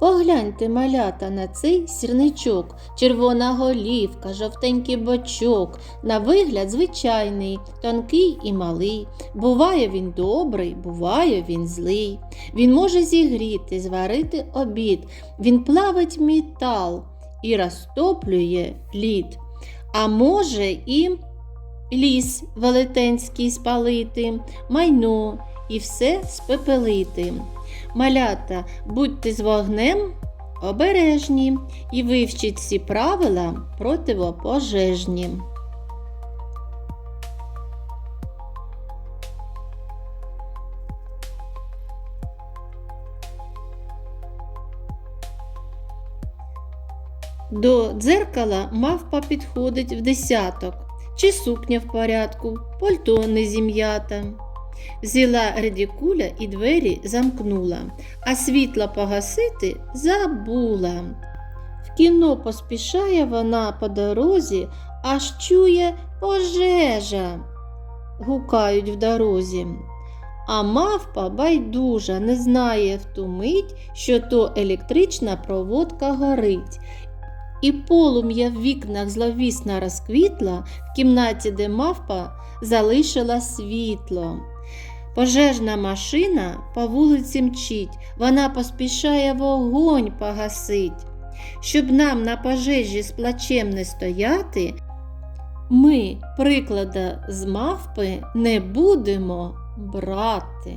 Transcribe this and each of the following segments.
Погляньте, малята, на цей сірничок, червона голівка, жовтенький бочок, на вигляд звичайний, тонкий і малий. Буває він добрий, буває він злий. Він може зігріти, зварити обід, він плавить метал і розтоплює лід. А може і ліс велетенський спалити, майно і все спепелити. Малята, будьте з вогнем обережні і вивчіть всі правила противопожежні. До дзеркала мавпа підходить в десяток, чи сукня в порядку, пальто не зім'ята. Взяла редикуля і двері замкнула, а світло погасити забула. В кіно поспішає вона по дорозі, аж чує пожежа. Гукають в дорозі. А мавпа байдужа не знає в ту мить, що то електрична проводка горить. І полум'я в вікнах зловісно розквітла в кімнаті, де мавпа залишила світло. Пожежна машина по вулиці мчить, вона поспішає вогонь погасить. Щоб нам на пожежі з плачем не стояти, ми приклада з мавпи не будемо брати.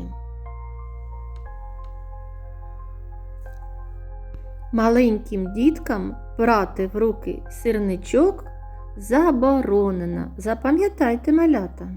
Маленьким діткам брати в руки сирничок заборонено. Запам'ятайте малята.